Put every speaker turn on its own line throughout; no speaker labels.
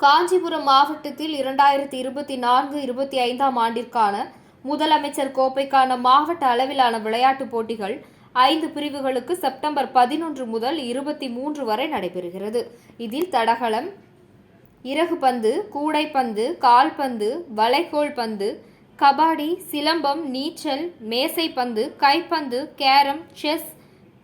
காஞ்சிபுரம் மாவட்டத்தில் இரண்டாயிரத்தி இருபத்தி நான்கு இருபத்தி ஐந்தாம் ஆண்டிற்கான முதலமைச்சர் கோப்பைக்கான மாவட்ட அளவிலான விளையாட்டுப் போட்டிகள் ஐந்து பிரிவுகளுக்கு செப்டம்பர் பதினொன்று முதல் இருபத்தி மூன்று வரை நடைபெறுகிறது. இதில் தடகளம் இறகுபந்து கூடைப்பந்து கால்பந்து வளைகோல் பந்து கபாடி சிலம்பம் நீச்சல் மேசைப்பந்து கைப்பந்து கேரம் செஸ்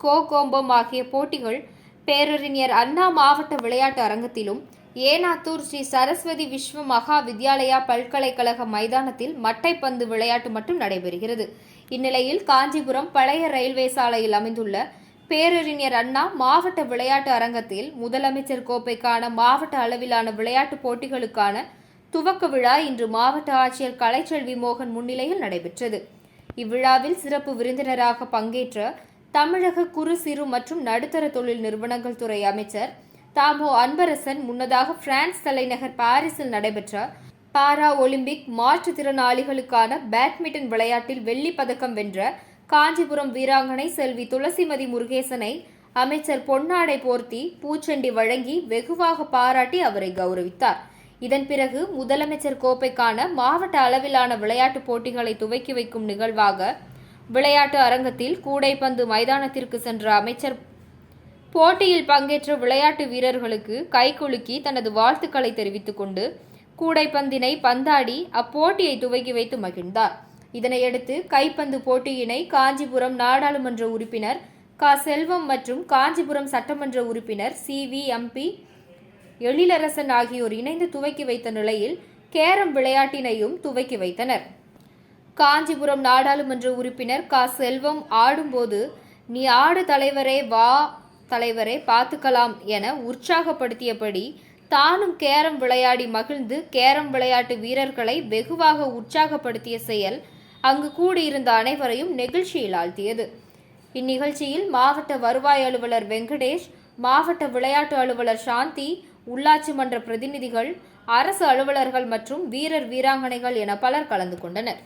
கோகோம்பம் ஆகிய போட்டிகள் பேரறிஞர் அண்ணா மாவட்ட விளையாட்டு அரங்கத்திலும் ஏனாத்தூர் ஸ்ரீ சரஸ்வதி விஸ்வ மகா வித்யாலயா பல்கலைக்கழக மைதானத்தில் மட்டைப்பந்து விளையாட்டு மட்டும் நடைபெறுகிறது. இந்நிலையில் காஞ்சிபுரம் பழைய ரயில்வே சாலையில் அமைந்துள்ள பேரறிஞர் அண்ணா மாவட்ட விளையாட்டு அரங்கத்தில் முதலமைச்சர் கோப்பைக்கான மாவட்ட அளவிலான விளையாட்டுப் போட்டிகளுக்கான துவக்க விழா இன்று மாவட்ட ஆட்சியர் கலைச்செல்வி மோகன் முன்னிலையில் நடைபெற்றது. இவ்விழாவில் சிறப்பு விருந்தினராக பங்கேற்ற தமிழக குறு சிறு மற்றும் நடுத்தர தொழில் நிறுவனங்கள் துறை அமைச்சர் தாமோ அன்பரசன் முன்னதாக பிரான்ஸ் தலைநகர் பாரிஸில் நடைபெற்ற பாரா ஒலிம்பிக் மாற்றுத்திறனாளிகளுக்கான பேட்மிண்டன் விளையாட்டில் வெள்ளிப் பதக்கம் வென்ற காஞ்சிபுரம் வீராங்கனை செல்வி துளசிமதி முருகேசனை அமைச்சர் பொன்னாடை போர்த்தி பூச்செண்டி வழங்கி வெகுவாக பாராட்டி அவரை கௌரவித்தார். இதன் பிறகு முதலமைச்சர் கோப்பைக்கான மாவட்ட அளவிலான விளையாட்டுப் போட்டிகளை துவக்கி வைக்கும் நிகழ்வாக விளையாட்டு அரங்கத்தில் கூடைப்பந்து மைதானத்திற்கு சென்ற அமைச்சர் போட்டியில் பங்கேற்ற விளையாட்டு வீரர்களுக்கு கைகுலுக்கி தனது வாழ்த்துக்களை தெரிவித்துக் கொண்டு கூடைப்பந்தினை பந்தாடி அப்போட்டியை துவக்கி வைத்து மகிழ்ந்தார். இதனையடுத்து கைப்பந்து போட்டியினை காஞ்சிபுரம் நாடாளுமன்ற உறுப்பினர் க. செல்வம் மற்றும் காஞ்சிபுரம் சட்டமன்ற உறுப்பினர் சி. வி. எம்பி எழிலரசன் ஆகியோர் இணைந்து துவக்கி வைத்த நிலையில் கேரம் விளையாட்டினையும் துவக்கி வைத்தனர். காஞ்சிபுரம் நாடாளுமன்ற உறுப்பினர் க. செல்வம் ஆடும்போது நீ ஆடு தலைவரே வா தலைவரே பார்த்துக்கலாம் என உற்சாகப்படுத்தியபடி தானும் கேரம் விளையாடி மகிழ்ந்து கேரம் விளையாட்டு வீரர்களை வெகுவாக உற்சாகப்படுத்திய செயல் அங்கு கூடியிருந்த அனைவரையும் நெகிழ்ச்சியில் ஆழ்த்தியது. இந்நிகழ்ச்சியில் மாவட்ட வருவாய் அலுவலர் வெங்கடேஷ் மாவட்ட விளையாட்டு அலுவலர் சாந்தி உள்ளாட்சி மன்ற பிரதிநிதிகள் அரசு அலுவலர்கள் மற்றும் வீரர் வீராங்கனைகள் என பலர் கலந்து கொண்டனர்.